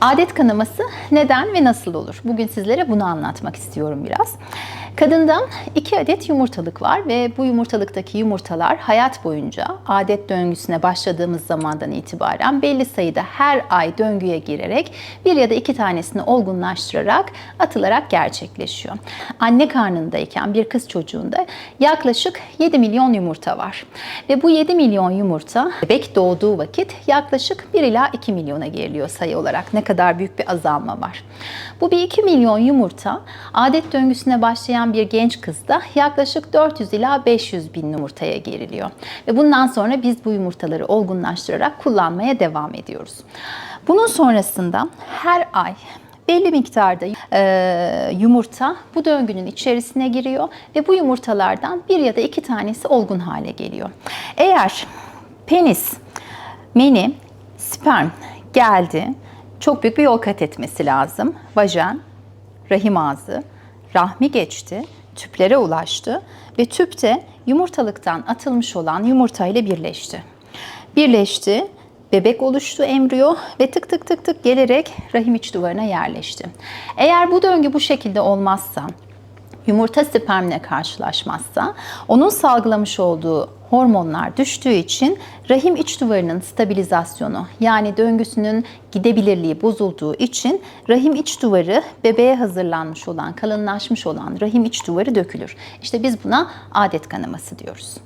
Adet kanaması neden ve nasıl olur? Bugün sizlere bunu anlatmak istiyorum biraz. Kadında iki adet yumurtalık var ve bu yumurtalıktaki yumurtalar hayat boyunca adet döngüsüne başladığımız zamandan itibaren belli sayıda her ay döngüye girerek bir ya da iki tanesini olgunlaştırarak atılarak gerçekleşiyor. Anne karnındayken bir kız çocuğunda yaklaşık 7 milyon yumurta var. Ve bu 7 milyon yumurta bebek doğduğu vakit yaklaşık 1 ila 2 milyona geriliyor sayı olarak. Ne kadar büyük bir azalma var. Bu bir 2 milyon yumurta adet döngüsüne başlayan bir genç kızda yaklaşık 400 ila 500 bin yumurtaya geriliyor. Ve bundan sonra biz bu yumurtaları olgunlaştırarak kullanmaya devam ediyoruz. Bunun sonrasında her ay belli miktarda e, yumurta bu döngünün içerisine giriyor ve bu yumurtalardan bir ya da iki tanesi olgun hale geliyor. Eğer penis, meni, sperm geldi, çok büyük bir yol kat etmesi lazım. Vajen, rahim ağzı, rahmi geçti, tüplere ulaştı ve tüpte yumurtalıktan atılmış olan yumurta ile birleşti. Birleşti, bebek oluştu embriyo ve tık tık tık tık gelerek rahim iç duvarına yerleşti. Eğer bu döngü bu şekilde olmazsa, yumurta spermle karşılaşmazsa onun salgılamış olduğu hormonlar düştüğü için rahim iç duvarının stabilizasyonu yani döngüsünün gidebilirliği bozulduğu için rahim iç duvarı bebeğe hazırlanmış olan, kalınlaşmış olan rahim iç duvarı dökülür. İşte biz buna adet kanaması diyoruz.